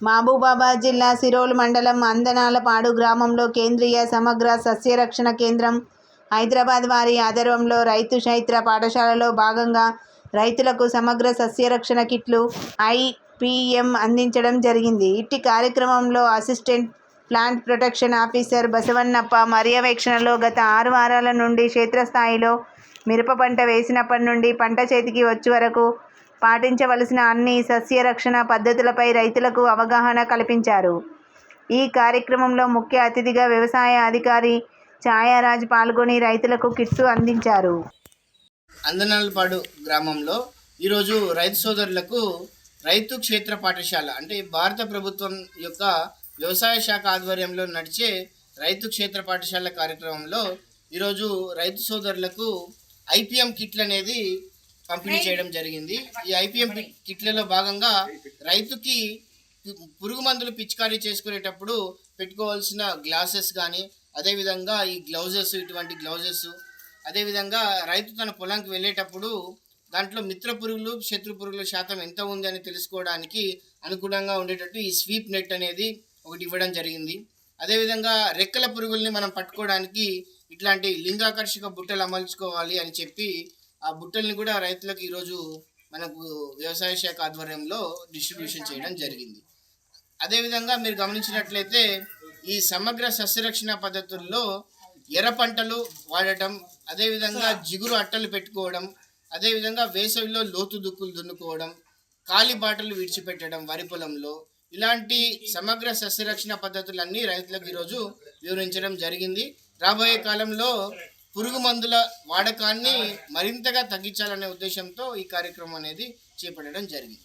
మహబూబాబాద్ జిల్లా సిరోల్ మండలం అందనాలపాడు గ్రామంలో కేంద్రీయ సమగ్ర సస్యరక్షణ కేంద్రం హైదరాబాద్ వారి ఆధ్వర్యంలో రైతు చైత్ర పాఠశాలలో భాగంగా రైతులకు సమగ్ర సస్యరక్షణ కిట్లు ఐపిఎం అందించడం జరిగింది. ఇట్టి కార్యక్రమంలో assistant plant protection officer Basavannappa పర్యవేక్షణలో గత ఆరు వారాల నుండి క్షేత్రస్థాయిలో మిరప పంట వేసినప్పటి నుండి పంట చేతికి వచ్చే వరకు పాటించవలసిన అన్ని సస్యరక్షణ పద్ధతులపై రైతులకు అవగాహన కల్పించారు. ఈ కార్యక్రమంలో ముఖ్య అతిథిగా వ్యవసాయ అధికారి ఛాయారాజ్ పాల్గొని రైతులకు కిట్సు అందించారు. అందనాలపాడు గ్రామంలో ఈరోజు రైతు సోదరులకు రైతు క్షేత్ర పాఠశాల అంటే భారత ప్రభుత్వం యొక్క వ్యవసాయ శాఖ ఆధ్వర్యంలో నడిచే రైతు క్షేత్ర పాఠశాల కార్యక్రమంలో ఈరోజు రైతు సోదరులకు ఐపీఎం కిట్లు అనేది పంపిణీ చేయడం జరిగింది. ఈ ఐపీఎం కిట్లలో భాగంగా రైతుకి పురుగు మందులు పిచికారీ చేసుకునేటప్పుడు పెట్టుకోవాల్సిన గ్లాసెస్ కానీ అదేవిధంగా ఈ గ్లౌజెస్ ఇటువంటి గ్లౌజెస్ అదేవిధంగా రైతు తన పొలంకి వెళ్ళేటప్పుడు దాంట్లో మిత్ర పురుగులు శత్రు పురుగుల శాతం ఎంత ఉంది అని తెలుసుకోవడానికి అనుకూలంగా ఉండేటట్టు ఈ స్వీప్ నెట్ అనేది ఒకటి ఇవ్వడం జరిగింది. అదేవిధంగా రెక్కల పురుగుల్ని మనం పట్టుకోవడానికి ఇట్లాంటి లింగాకర్షక బుట్టలు అమర్చుకోవాలి అని చెప్పి ఆ బుట్టల్ని కూడా రైతులకు ఈరోజు మనకు వ్యవసాయ శాఖ ఆధ్వర్యంలో డిస్ట్రిబ్యూషన్ చేయడం జరిగింది. అదేవిధంగా మీరు గమనించినట్లయితే ఈ సమగ్ర సస్యరక్షణ పద్ధతుల్లో ఎర్ర పంటలు వాడటం అదేవిధంగా జిగురు అట్టలు పెట్టుకోవడం అదేవిధంగా వేసవిలో లోతు దుక్కులు దున్నుకోవడం కాలి బాటలు విడిచిపెట్టడం వరి పొలంలో ఇలాంటి సమగ్ర సస్యరక్షణ పద్ధతులన్నీ రైతులకు ఈరోజు వివరించడం జరిగింది. రాబోయే కాలంలో పురుగు మందుల వాడకాన్ని మరింతగా తగ్గించాలనే ఉద్దేశంతో ఈ కార్యక్రమం అనేది చేపట్టడం జరిగింది.